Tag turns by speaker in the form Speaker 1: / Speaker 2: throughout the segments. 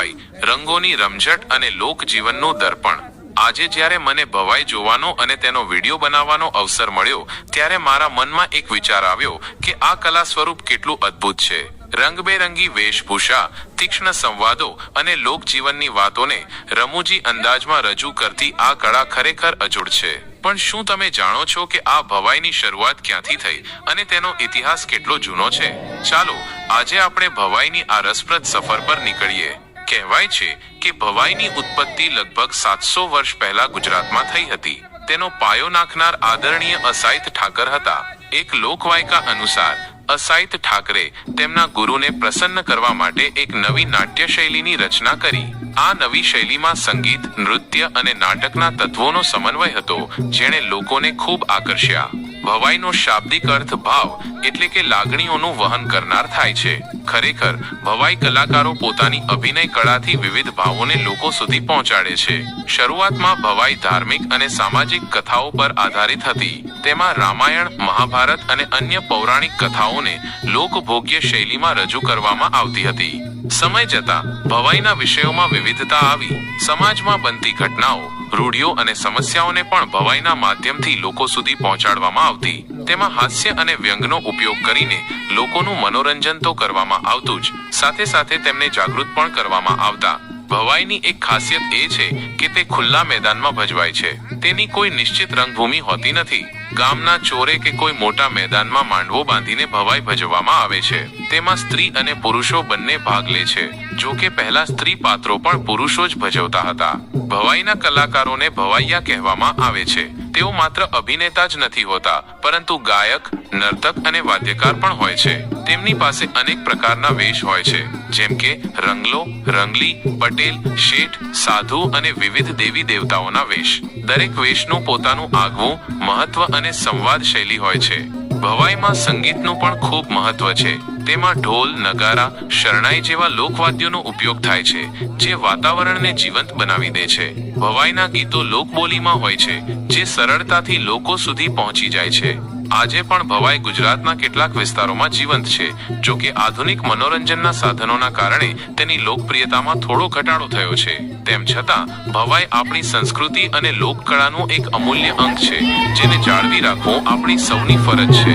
Speaker 1: ભવાઈ રંગોની રમઝટ અને લોકજીવનનું દર્પણ. આજે જ્યારે મને ભવાઈ જોવાનો અને તેનો વીડિયો બનાવવાનો અવસર મળ્યો, ત્યારે મારા મનમાં એક વિચાર આવ્યો કે આ કલા સ્વરૂપ કેટલું અદ્ભુત છે. રંગબેરંગી વેશભૂષા, તીક્ષ્ણ સંવાદો અને લોકજીવનની વાતોને રમૂજી અંદાજમાં રજૂ કરતી આ કળા ખરેખર અજોડ છે. પણ શું તમે જાણો છો કે આ ભવાઈની શરૂઆત ક્યાંથી થઈ અને તેનો ઇતિહાસ કેટલો જૂનો છે? ચાલો, આજે આપણે ભવાઈની આ રસપ્રદ સફર પર નીકળીએ. કહેવાય છે કે ભવાઈની ઉત્પત્તિ લગભગ સાતસો વર્ષ પહેલા ગુજરાતમાં થઈ હતી. તેનો પાયો નાખનાર આદરણીય અસાઈત ઠાકર હતા. એક લોકવાયકા અનુસાર અસાઈત ઠાકરે તેમના ગુરુને પ્રસન્ન કરવા માટે એક નવી નાટ્ય શૈલીની રચના કરી. આ નવી શૈલીમાં સંગીત, નૃત્ય અને નાટકના તત્વોનો સમન્વય હતો, જેણે લોકોને ખૂબ આકર્ષ્યા. ભવાઈનો શાબ્દિક અર્થ ભાવ એટલે કે લાગણીઓનું વહન કરનાર થાય છે. ખરેખર, ભવાઈ કલાકારો પોતાની અભિનય કળાથી વિવિધ ભાવોને લોકો સુધી પહોંચાડે છે. શરૂઆતમાં ભવાઈ ધાર્મિક અને સામાજિક કથાઓ પર આધારિત હતી. તેમાં રામાયણ, મહાભારત અને અન્ય પૌરાણિક કથાઓને લોકભોગ્ય શૈલીમાં રજૂ કરવામાં આવતી હતી. સમય જતા ભવાઈના વિષયોમાં વિવિધતા આવી, સમાજમાં બનતી ઘટનાઓ, રૂઢિઓ અને સમસ્યાઓને પણ ભવાઈના માધ્યમથી લોકો સુધી પહોંચાડવામાં આવતી. તેમાં હાસ્ય અને વ્યંગનો ઉપયોગ કરીને લોકોનું મનોરંજન તો કરવામાં આવતું જ, સાથે સાથે તેમને જાગૃત પણ કરવામાં આવતા. ભવાઈની એક ખાસિયત એ છે કે તે ખુલ્લા મેદાનમાં ભજવાય છે. તેની કોઈ નિશ્ચિત રંગભૂમિ હોતી નથી. ગામના ચોરે કે કોઈ મોટા મેદાનમાં માંડવો બાંધીને ભવાઈ ભજવવામાં આવે છે. તેમાં સ્ત્રી અને પુરુષો બંને ભાગ લે છે. જો કે પહેલા સ્ત્રી પાત્રો પણ પુરુષો જ ભજવતા હતા. ભવાઈના કલાકારોને ભવાઈયા કહેવામાં આવે છે. તેઓ માત્ર અભિનેતા જ નથી હોતા, પરંતુ ગાયક, નર્તક અને વાદ્યકાર પણ હોય છે. તેમની પાસે અનેક પ્રકારના વેશ હોય છે, જેમ કે રંગલો, રંગલી, પટેલ, શેઠ, સાધુ અને વિવિધ દેવી દેવતાઓના વેશ. દરેક વેશનું પોતાનું આગવું, મહત્વ અને સંવાદ શૈલી હોય છે. ભવાઈમાં સંગીતનું પણ ખૂબ મહત્વ છે. તેમાં ઢોલ, નગારા, શરણાઈ જેવા લોકવાદ્યોનો ઉપયોગ થાય છે, જે વાતાવરણને જીવંત બનાવી દે છે. ભવાઈના ગીતો લોકબોલીમાં હોય છે, જે સરળતાથી લોકો સુધી પહોંચી જાય છે. આજે પણ ભવાઈ ગુજરાતના કેટલાક વિસ્તારોમાં જીવંત છે. જો કે આધુનિક મનોરંજનના સાધનોના કારણે તેની લોકપ્રિયતામાં થોડો ઘટાડો થયો છે. તેમ છતાં, ભવાઈ આપણી સંસ્કૃતિ અને લોકકળાનું એક અમૂલ્ય અંગ છે, જેને જાળવી રાખવો આપણી સૌની ફરજ છે.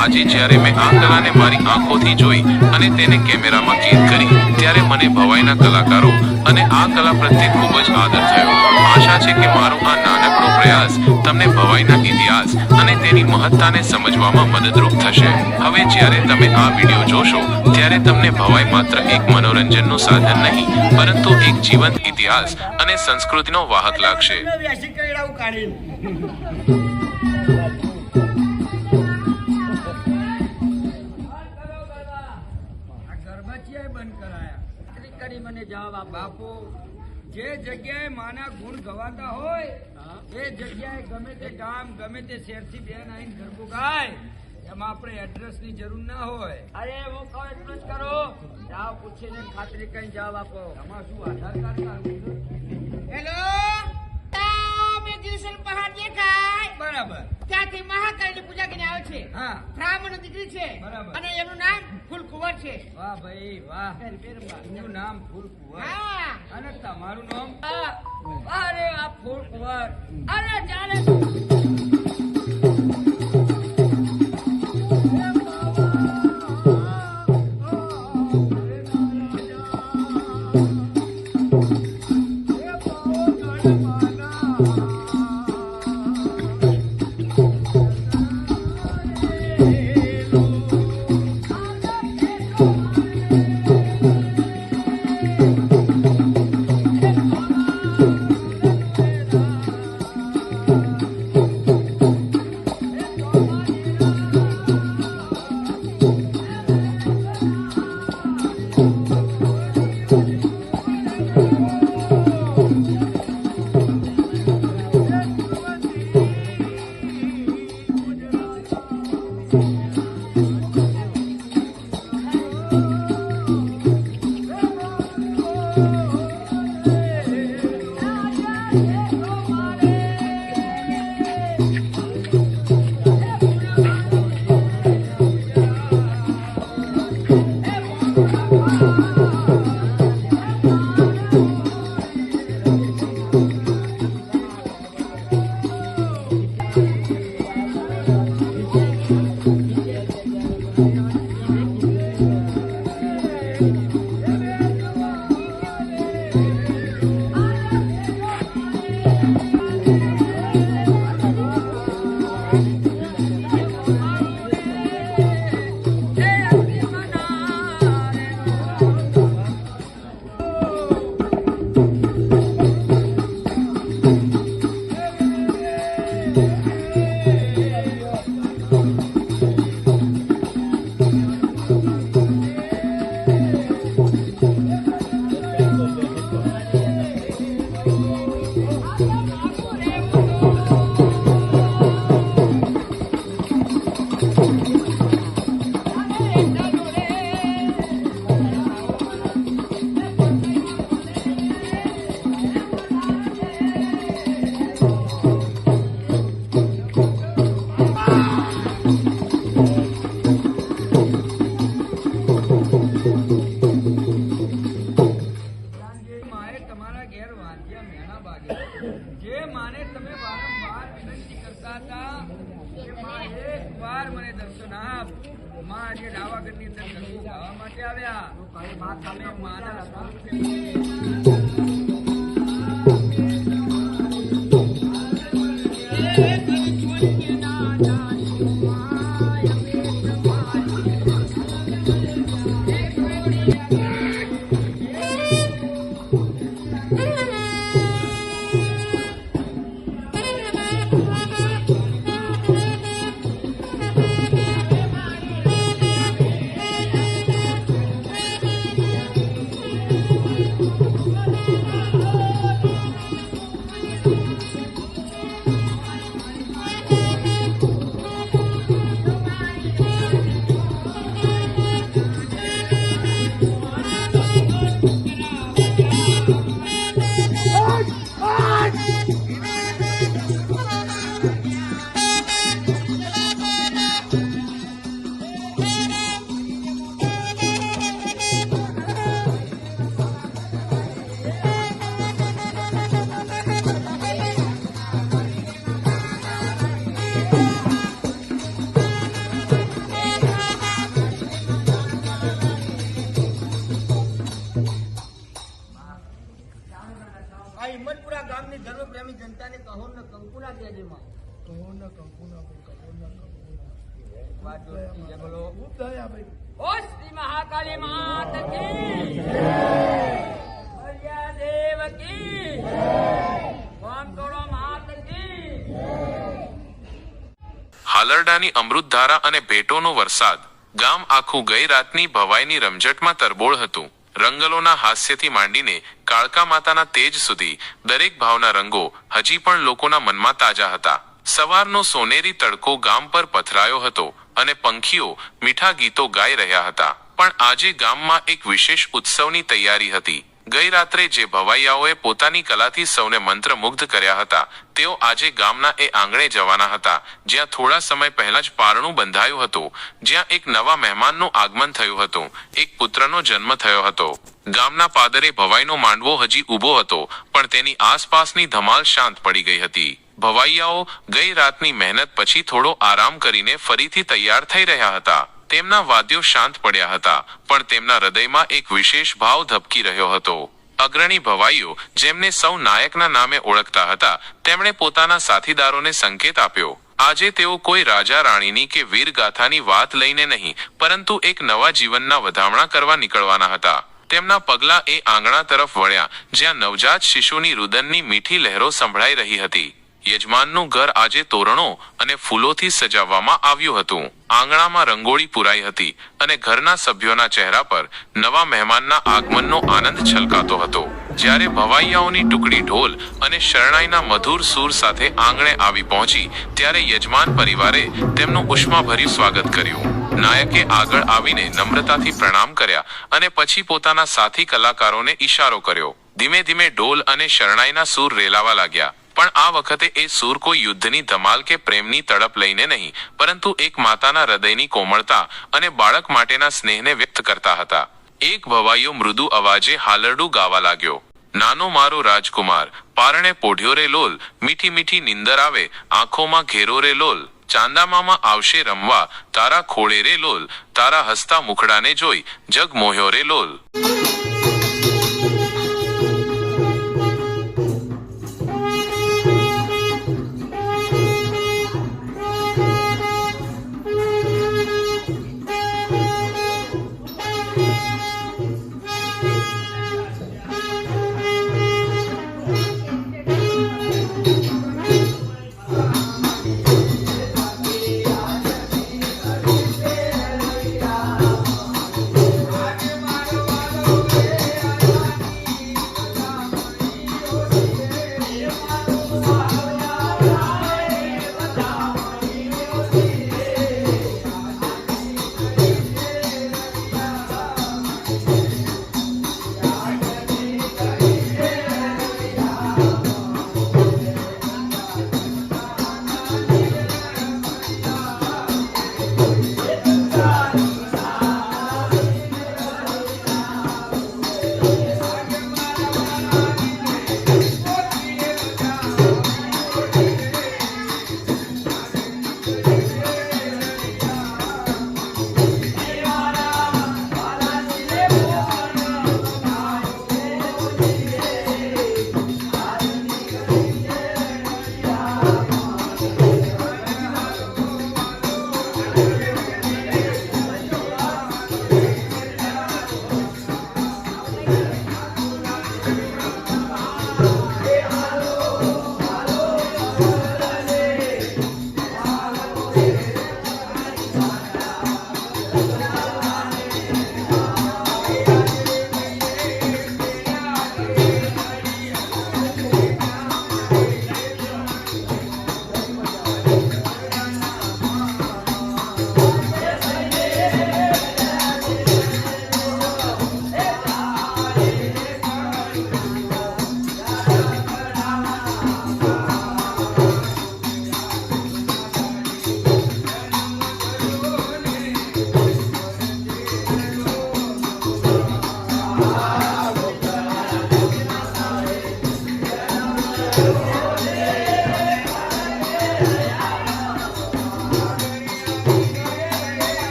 Speaker 1: આજે જ્યારે મેં આ કલાને મારી આંખોથી જોઈ અને તેને કેમેરામાં કેદ કરી, ત્યારે મને ભવાઈના કલાકારો અને આ કલા પ્રત્યે ખૂબ જ આદર થયો. આશા છે કે મારું આ નાનકડો પ્રયાસ. તમને ભવાઈના ઇતિહાસ અને તેની મહત્તાને સમજવામાં મદદરૂપ થશે. હવે જ્યારે તમે આ વીડિયો જોશો ત્યારે તમને ભવાઈ માત્ર એક મનોરંજનનું સાધન નહીં પરંતુ એક જીવંત ઇતિહાસ અને સંસ્કૃતિનો વાહક લાગશે.
Speaker 2: મને જવાબ આપ બાપુ જે જગ્યાએ માના ગુણ ગવાતા હોય એ જગ્યાએ ગમે તે ગામ ગમે તે શહેરથી બેન આવીને ગરબો ગાય એમાં આપણે એડ્રેસની જરૂર ના હોય. અરે હું કહું એટલું જ કરો. જાઓ પૂછીને ખાતરી કઈ જવાબ આપો. એમાં શું આધાર કાર્ડ
Speaker 3: હેલો મેં એક પહાડ દેખાય.
Speaker 2: બરાબર.
Speaker 3: ત્યાંથી મહાકાળની પૂજા કરીને આવે છે.
Speaker 2: હા.
Speaker 3: બ્રાહ્મણ દીકરી છે.
Speaker 2: બરાબર.
Speaker 3: અને એનું નામ ફૂલકુંવર છે.
Speaker 2: વાહ ભાઈ વાહ. એનું નામ ફૂલકુંવર.
Speaker 3: હા.
Speaker 2: અને તમારું નામ?
Speaker 3: અરે આ ફૂલકુંવર. અરે જાણે.
Speaker 2: ગામની ધર્મપ્રેમી જનતાને કહો ને કંકુના દેજે માં કહો. જોરથી કંકુના બોલો.
Speaker 3: ઓ શ્રી મહાકાલી માત કી ભૈયા દેવ કી વામતોડો માત કી
Speaker 1: હાલરડાની અમૃતધારા અને ભેટોનો વરસાદ ગામ આખું ગઈ રાતની ભવાઈની રમઝટમાં તરબોળ હતું. રંગલોના હાસ્યથી માંડીને કાળકા માતાના તેજ સુધી દરેક ભાવના રંગો હજી પણ લોકોના મનમાં તાજા હતા. સવારનો સોનેરી તડકો ગામ પર પથરાયો હતો અને પંખીઓ મીઠા ગીતો ગાઈ રહ્યા હતા. પણ આજે ગામમાં એક વિશેષ ઉત્સવની તૈયારી હતી. ગઈ રાત્રે જે ભવાઈયાઓએ પોતાની કલાથી સૌને મંત્રમુગ્ધ કર્યા હતા, તેઓ આજે ગામના એ આંગણે જવાના હતા, જ્યાં થોડા સમય પહેલા જ પારણું બંધાયું હતું, જ્યાં એક નવા મહેમાનનું આગમન થયું હતું, એક પુત્રનો જન્મ થયો હતો. ગામના પાદરે ભવાઈનો માંડવો હજી ઊભો હતો, પણ તેની આસપાસની ધમાલ શાંત પડી ગઈ હતી. ભવાઈયાઓ ગઈ રાતની મહેનત પછી થોડો આરામ કરીને ફરીથી તૈયાર થઈ રહ્યા હતા. તેમના વાદ્યો શાંત પડ્યા હતા, પણ તેમના હૃદયમાં એક વિશેષ ભાવ ધબકી રહ્યો હતો. અગ્રણી ભવાઈઓ, જેમને સૌ નાયકના નામે ઓળખતા હતા, તેમણે પોતાના સાથીદારોને સંકેત આપ્યો. આજે તેઓ કોઈ રાજા, રાણીની કે વીર ગાથાની વાત લઈને નહીં, પરંતુ એક નવા જીવનના વધામણા કરવા નીકળવાના હતા. તેમના પગલા એ આંગણા તરફ વળ્યા, જ્યાં નવજાત શિશુની રુદનની મીઠી લહેરો સંભળાઈ રહી હતી. યજમાનનું ઘર આજે તોરણો અને ફૂલોથી સજાવવામાં આવ્યું હતું. આંગણામાં રંગોળી પુરાઈ હતી અને ઘરના સભ્યોના ચહેરા પર નવા મહેમાનના આગમનનો આનંદ છલકાતો હતો. જ્યારે ભવાઈયાઓની ટુકડી ઢોલ અને શરણાઈના મધુર સૂર સાથે આંગણે આવી પહોંચી, ત્યારે યજમાન પરિવારે તેમનું ઉષ્માભર્યું સ્વાગત કર્યું. નાયકે આગળ આવીને નમ્રતાથી પ્રણામ કર્યા અને પછી પોતાના સાથી કલાકારોને ઈશારો કર્યો. ધીમે ધીમે ઢોલ અને શરણાઈના સૂર રેલાવા લાગ્યા. પણ આ વખતે એ સૂર કોઈ યુદ્ધની ધમાલ કે પ્રેમની તડપ લઈને નહીં, પરંતુ એક માતાના હૃદયની કોમળતા અને બાળક માટેના સ્નેહને વ્યક્ત કરતા હતા. એક ભવાઈઓ મૃદુ અવાજે હાલરડું ગાવા લાગ્યો. નાનો મારો રાજકુમાર, પારણે પોઢ્યો રે લોલ, મીઠી મીઠી નિંદર આવે, આંખોમાં ઘેરો રે લોલ, ચાંદામામાં આવશે રમવા, તારા ખોળે રે લોલ, તારા હસતા મુખડાને જોઈ, જગ મોહ્યો રે લોલ.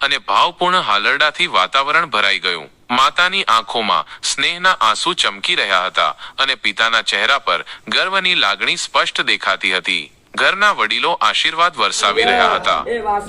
Speaker 1: અને ભાવપૂર્ણ હાલરડાથી વાતાવરણ ભરાઈ ગયું. માતાની આંખોમાં સ્નેહના આંસુ ચમકી રહ્યા હતા અને પિતાના ચહેરા પર ગર્વની લાગણી સ્પષ્ટ દેખાતી હતી. ઘરના વડીલો આશીર્વાદ વરસાવી રહ્યા હતા.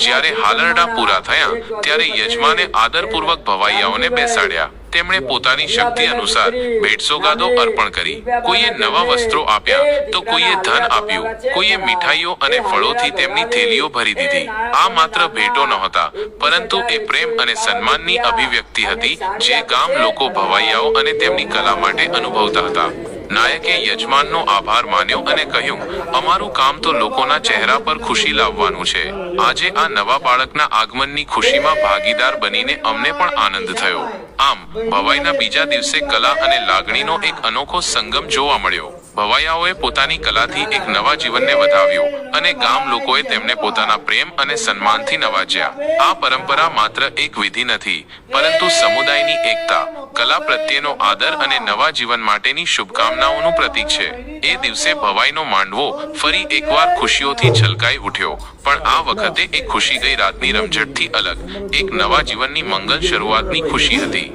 Speaker 1: જ્યારે હાલરડા પૂરા થયા, ત્યારે યજમાને આદરપૂર્વક ભવાઈયાઓને બેસાડ્યા. તેમણે પોતાની શક્તિ અનુસાર ભેટ સોગાદો અર્પણ કરી. કોઈએ નવા વસ્ત્રો આપ્યા તો કોઈએ ધન આપ્યું, કોઈએ મીઠાઈઓ અને ફળોથી તેમની થેલીઓ ભરી દીધી. આ માત્ર ભેટો નહોતા, પરંતુ એ પ્રેમ અને સન્માનની અભિવ્યક્તિ હતી જે ગામ લોકો ભવાઈયાઓ અને તેમની કલા માટે અનુભવતા હતા. નાયકે યજમાનનો આભાર માન્યો અને કહ્યું, અમારું કામ તો લોકોના ચહેરા પર ખુશી લાવવાનું છે. આજે આ નવા બાળકના આગમનની ખુશીમાં ભાગીદાર બનીને અમને પણ આનંદ થયો. આમ, ભવાઈના બીજા દિવસે કલા અને લાગણીનો એક અનોખો સંગમ જોવા મળ્યો. ભવાઈયાઓએ પોતાની કલાથી એક નવા જીવનને વધાવ્યું અને ગામ લોકોએ તેમને પોતાના પ્રેમ અને સન્માનથી નવાજ્યા. આ પરંપરા માત્ર એક વિધિ નથી, પરંતુ સમુદાયની એકતા, કલા પ્રત્યેનો આદર અને નવા જીવન માટેની શુભકામનાઓનું પ્રતીક છે. એ દિવસે ભવાઈનો માંડવો ફરી એકવાર ખુશીઓથી છલકાઈ ઉઠ્યો, પણ આ વખતે એક ખુશી ગઈ રાતની રમઝટથી અલગ. એક નવા જીવનની મંગલ શરૂઆતની ખુશી હતી.